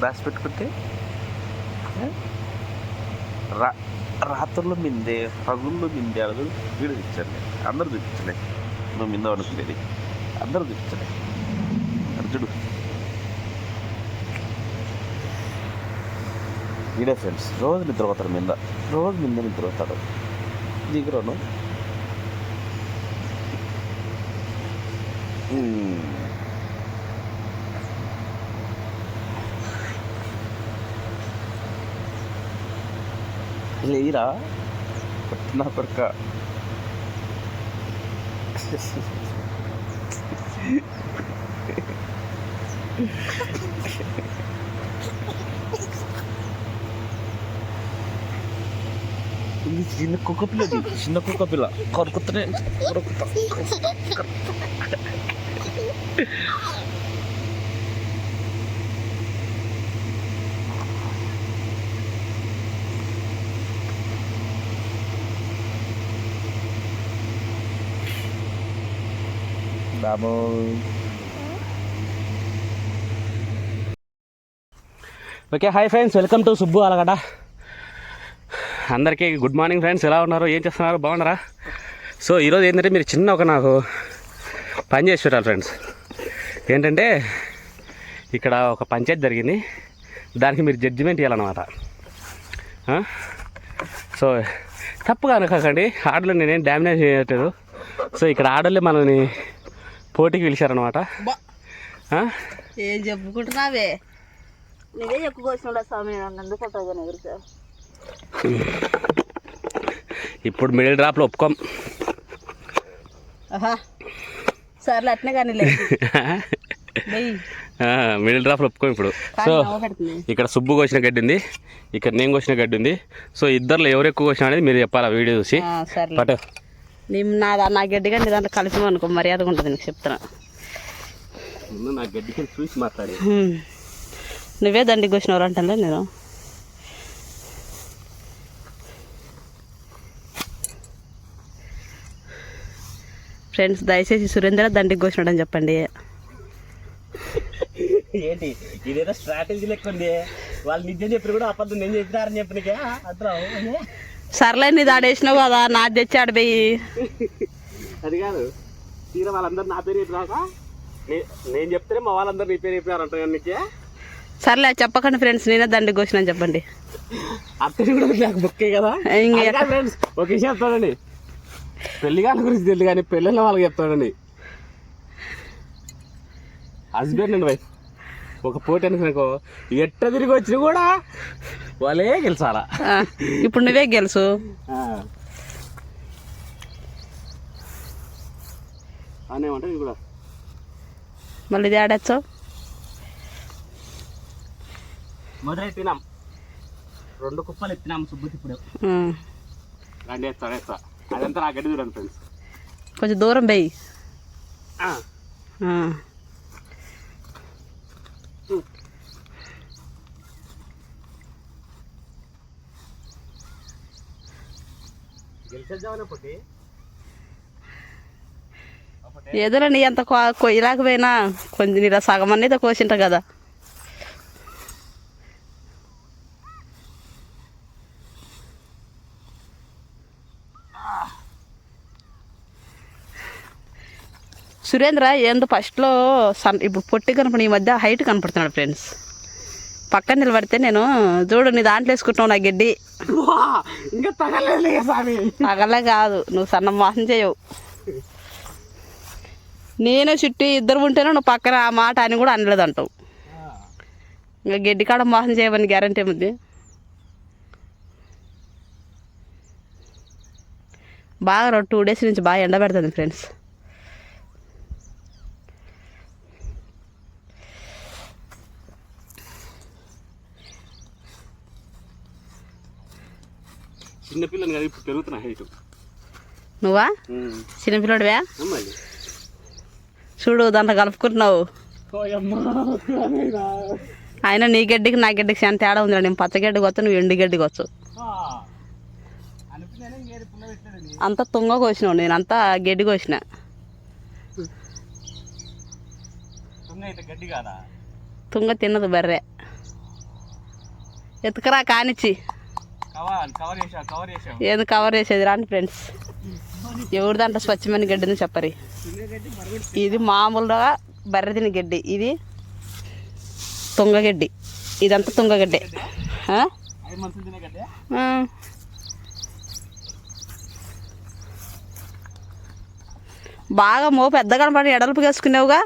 బ్యాస్ పెట్టుకుంటే రా రాత్రుల్లో మిందే పగుల్లో మిందే అడుగు వీడు చూపించండి. అందరూ చూపించలే. నువ్వు మింద అనుకునేది. అందరూ చూపించలే. అర్జుడు వీడే ఫ్రెండ్స్ రోజు నిద్రపోతాడు మింద. రోజు మింద నిద్రపోతాడు. దిగురాను. లేరా పట్టిన కొరక ఇది చిన్న కుక్క పిల్ల ఇది. చిన్న కుక్క పిల్ల కొరుకుతూనే కొరుకుతా బాబు okay hi friends welcome to Subbu Alagada అందరికీ గుడ్ మార్నింగ్ ఫ్రెండ్స్ ఎలా ఉన్నారు? ఏం చేస్తున్నారు? బాగున్నారా? సో ఈరోజు ఏంటంటే మీరు చిన్న ఒక నాకు పని చేసి పెట్టాలి ఫ్రెండ్స్ ఏంటంటే ఇక్కడ ఒక పంచాయతీ జరిగింది. దానికి మీరు జడ్జిమెంట్ ఇవ్వాలన్నమాట. సో తప్పుగా అనుకోకండి. ఆడలు నేనేం డ్యామేజ్ చేయట్లేదు. సో ఇక్కడ ఆడలే మనల్ని పోటీకి పిలిచారనమాట ఏం చెప్పుకుంటున్నావే? నువ్వే చెప్పుకోవచ్చు స్వామి నన్ను ఇప్పుడు మిడిల్ డ్రాప్లో ఒప్పుకోం. సర్లే అట్నే కానీ మిడిల్ డ్రాప్లో ఒప్పుకోం ఇప్పుడు. సో ఇక్కడ సుబ్బు కోసిన గడ్డి ఉంది ఇక్కడ నేను కోసిన గడ్డి ఉంది. సో ఇద్దరులో ఎవరు ఎక్కువ కోసిన అనేది మీరు చెప్పాలి ఆ వీడియో చూసి. బట్ నీ నా నా గడ్డిగా నీ దాంట్లో కలిపి అనుకో మర్యాదగా ఉంటుంది నీకు చెప్తున్నా. ముందు నా గడ్డికి చూసి మాట్లాడి. నువ్వే దండికి వచ్చినవారు అంటానులే నేను. ఫ్రెండ్స్ దయచేసి సురేంద్ర దండికి కోసినాడని చెప్పండి. ఏంటి? ఇదేదో స్ట్రాటజీ లెక్క ఉంది వాళ్ళు నిజం చెప్పిన కూడా అబద్ధం నేను చెప్పినారని చెప్పినకే అర్థం సర్లే నీ దాడేసినావు కదా నాది తెచ్చి ఆడిపోయి అది కాదు. తీరా వాళ్ళందరూ నా పేరు చెప్పినాక నే- నేను చెప్తేనే మా వాళ్ళందరూ నీ పేరు చెప్పినారంట నీకే? సర్లే చెప్పకండి ఫ్రెండ్స్ నేనే దండికి కోసినని చెప్పండి. అత్తది కూడా నాకు బుక్కే కదా. ఇంక ఫ్రెండ్స్ ఒక విషయం చెప్తాడండి పెళ్ళి గారి గురించి తెలియదు కానీ పెళ్ళిళ్ళ వాళ్ళకి చెప్తాడండి హస్బెండ్ అండ్ వైఫ్ ఒక పోటీ అనుకో. ఎట్ట తిరిగి వచ్చినా కూడా వాళ్ళే గెలిచాలా? ఆ, ఇప్పుడు నువ్వే గెలుసు. అనేమంటే కూడా. మళ్ళీ ఇది ఆడచ్చు? మొదలు ఎత్తినాం రెండు కుప్పలు ఎత్తినాం సుబ్బుకి ఇప్పుడు రండి ఎత్తా ఎత్తా. అదంతా నా గడ్డి చూడండి ఫ్రెండ్స్ కొంచెం దూరం పోయి ఏదోలే నీ అంత కొయ్యలేకపోయినా కొంచెం నీలో సగం అనేది కోసింటా కదా. సురేంద్ర ఏందో ఫస్ట్లో సన్ ఇప్పుడు పొట్టి కనపడి ఈ మధ్య హైట్ కనపడుతున్నాడు ఫ్రెండ్స్. పక్కన నిలబడితే నేను చూడు నీ దాంట్లో వేసుకుంటున్నావు నా గడ్డి. ఇంకా తగలేదు స్వామి. పగలే కాదు నువ్వు సన్న మోసం చేయవు. నేను చుట్టూ ఇద్దరు ఉంటేనే నువ్వు పక్కన ఆ మాట అని కూడా అనలేదు అంటావు. ఇంకా గడ్డి కాడ మోసం చేయమని గ్యారంటీ ఏముంది? బాగా టూ డేస్ నుంచి బాగా ఎండ పెడుతుంది ఫ్రెండ్స్ చిన్నపిల్లని కదా ఇప్పుడు పెరుగుతున్నా హైట్ నువ్వా? చిన్నపిల్లడివా? చూడు దాంట్లో కలుపుకుంటున్నావు. ఆయన నీ గడ్డికి నా గడ్డికి చాలా తేడా ఉంది నేను పచ్చగడ్డికి వచ్చు నువ్వు ఎండు గడ్డికి వచ్చు అంతా తుంగ కోసినావు. నేను అంతా గడ్డి కోసిన. గడ్డి తుంగ తిన్నది బర్రె. ఎత్తుకరా కానిచ్చి. ఏది కవర్ చేసేది రాండి ఫ్రెండ్స్. ఎవరి దాంట్లో స్వచ్ఛమైన గడ్డిని చెప్పరి. ఇది మామూలుగా బర్రెదిన గడ్డి. ఇది తుంగగడ్డి ఇదంతా తుంగగడ్డి. బాగా మో పెద్ద కనపడి ఎడల్పు వేసుకునేవుగా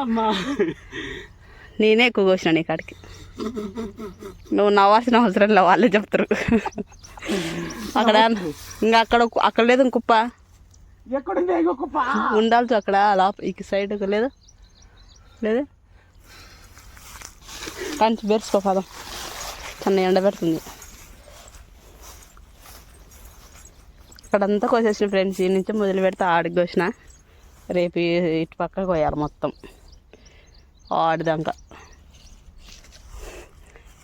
అమ్మా. నేనే ఎక్కువ కోసిన నీ కాడికి. నువ్వు నవ్వాల్సిన అవసరం లేదు వాళ్ళే చెప్తారు. అక్కడ ఇంకా అక్కడ అక్కడ లేదు కుప్ప. ఎక్కడుంది ఇంకొక ఉండాల్సి అక్కడ అలా ఈ సైడ్ లేదు. లేదు. కంచి బెరుసుకో పదం. చిన్న ఎండ పెడుతుంది. అక్కడంతా కోసేసిన ఫ్రెండ్స్ ఈ నుంచి మొదలు పెడితే ఆడికి కోసిన. రేపు ఇటు పక్క కోయాలి మొత్తం. ఆడిదాకా.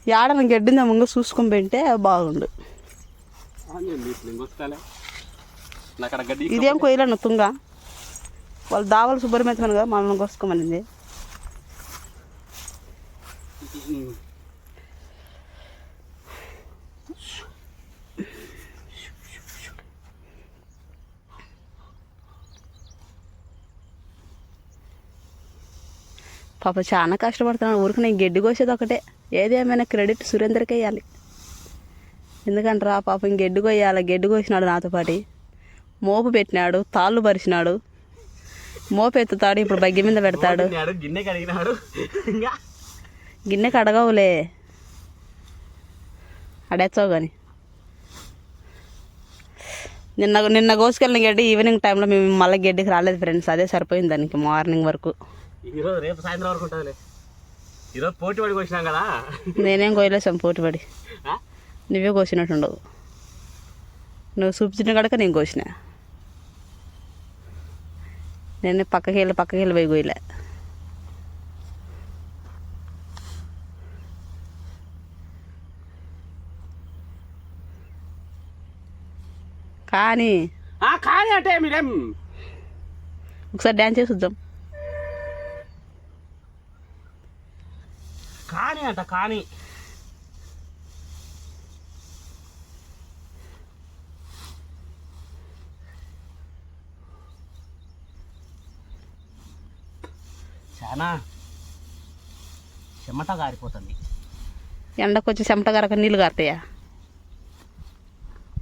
ఏడన గడ్డిందా ముంగ చూసుకొని పెంటే బాగుండు. గడ్డి ఇదేం కొయ్యలేను తుంగ. వాళ్ళు దావలు సుబ్రహ్మణ్యం కదా మనల్ని కోసుకోమనింది పాప చాలా కష్టపడుతున్నాను ఊరికి నేను గడ్డి కోసేది ఒకటే. ఏది ఏమైనా క్రెడిట్ సురేందర్కి వేయాలి. ఎందుకంటారా పాపం గడ్డి కొయ్యాలి గడ్డి కోసినాడు నాతో పాటి. మోపు పెట్టినాడు. తాళ్ళు పరిచినాడు. మోపు ఎత్తుతాడు. ఇప్పుడు బగ్గి మీద పెడతాడు. గిన్నె కడిగినాడు. గిన్నె కడగవులే. అడేచ్చావు కానీ నిన్న నిన్న కోసుకెళ్ళిన గడ్డి ఈవినింగ్ టైంలో మేము మళ్ళీ గడ్డికి రాలేదు ఫ్రెండ్స్. అదే సరిపోయింది దానికి మార్నింగ్ వరకు. ఈరోజు రేపు సాయంత్రం వరకు ఉంటుందిలే. ఈరోజు పోటీ పడికి వచ్చినాం కదా. నేనేం కోయలేసాం పోటీపడి ఆ? నువ్వే కోసినట్టుండవు నువ్వు చూపించిన కనుక నేను కోసిన. నేను పక్కకి వెళ్ళి పక్కకి వెళ్ళి పోయి కోయలే. కానీ ఆ, కానీ అంటే మీరేం? ఒకసారి డ్యాన్స్ చేసి చూద్దాం కానీ అంట కానీ. చాలా చెమట గారిపోతుంది. ఎండకు వచ్చి చెమట గరక నీళ్ళు కారుతాయా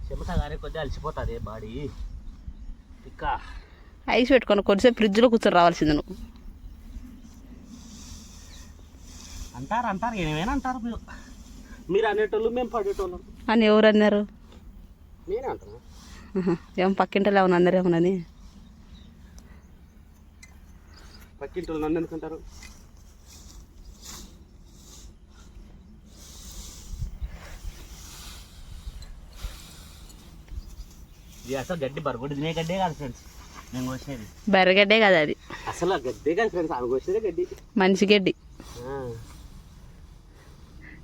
చెమట గారి కొద్దిగా అలసిపోతుంది బాడీ. ఇంకా ఐస్ పెట్టుకొని కొద్దిసేపు ఫ్రిడ్జ్లో కూర్చొని రావాల్సింది నువ్వు. అంటారు అంటారు ఏమైనా అంటారు మీరు. మీరు అనేటోళ్ళు మేము పడేటోళ్ళం. అని ఎవరు అన్నారు? నేనే అంటున్నా. ఏం పక్కింటలో ఏమన్నా అన్నారు ఏమన్నని పక్కింటి వాళ్ళు నన్ను ఎందుకంటారు? ఇది అసలు గడ్డి బరగొడ్డి తినే గడ్డే కాదు ఫ్రెండ్స్ నేను కోసినది బెరగడ్డే కదా అది. అసలు గడ్డే కాదు ఫ్రెండ్స్ ఆమె కోసినదే గడ్డి. మనిషి గడ్డి.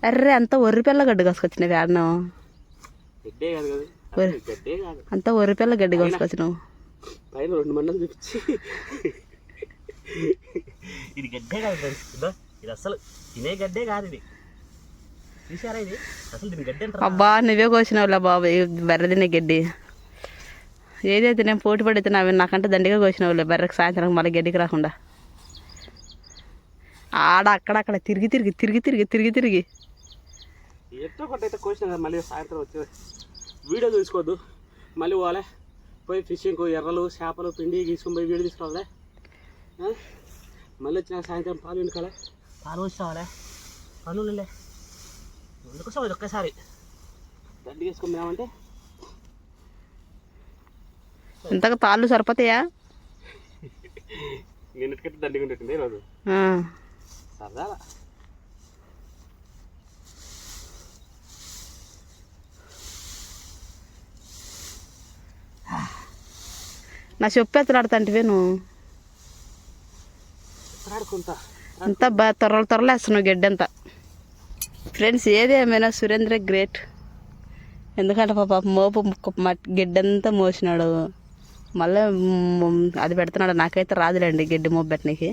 అర్రే అంతా ఒర్రి పిల్ల గడ్డి కాసుకొచ్చినవి ఆడను గడ్డే కాదు కదా. ఒరే. అసలు గడ్డే కాదు. అంతా ఒర్రి పిల్ల గడ్డి కాసుకొచ్చినావు. పైన రెండు మండలు చూపించి. ఇది గడ్డే కాదు ఫ్రెండ్స్ ఇదో అసలు తినే గడ్డే కాదు ఇది. చూసారా ఇది? అసలు దీని గడ్డి అబ్బా నువ్వే కోసినావులే బాబు బర్రె తినే గడ్డి. ఏదైతే నేను పోటీ పడితే నావి నాకంటే దండిగా కోసినావులే బర్రెకి సాయంత్రం మళ్ళీ గడ్డికి రాకుండా. ఆడ అక్కడక్కడ తిరిగి తిరిగి తిరిగి తిరిగి తిరిగి తిరిగి. ఒకటి అయితే కోసిన కదా మళ్ళీ సాయంత్రం వచ్చేది. వీడియో చూసుకోవద్దు మళ్ళీ పోవాలి. పోయి ఫిషింగ్ ఎర్రలు చేపలు పిండి తీసుకొని పోయి వీడియో తీసుకోవాలి? మళ్ళీ వచ్చిన సాయంత్రం పాలు వెనుకాలే పాలు వచ్చి రావాలి పనులులే ఎందుకోసం ఇది ఒక్కసారి. దండి వేసుకుందామంటే ఇంతకు తాళ్ళు సరిపోతాయా? నిన్నటికైతే దండిగా ఉండేటుంది ఈరోజు. సరదా నా చెప్పు ఎత్తలాడుతుంటివే నువ్వు. అంతా బా త్వరలు త్వరలు వేస్తున్నావు గడ్డి అంతా ఫ్రెండ్స్ ఏది ఏమైనా సురేంద్ర గ్రేట్ ఎందుకంటే పాప మోపు గడ్డంతా మోసినాడు. మళ్ళీ అది పెడుతున్నాడు. నాకైతే రాదులేండి గడ్డి మోపు పెట్టడానికి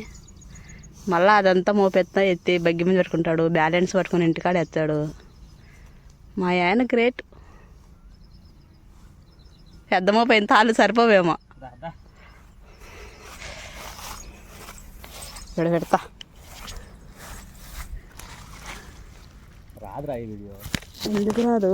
మళ్ళీ అదంతా మోపెత్తా ఎత్తి బగ్గి మీద పెట్టుకుంటాడు. బ్యాలెన్స్ పట్టుకొని ఇంటికాడ ఎత్తాడు. మా ఆయన గ్రేట్ పెద్ద మోపైన తాళ్ళు సరిపోవేమో. ఇక్కడ పెడతా. రాదురా ఈ వీడియో. ఎందుకు రాదు?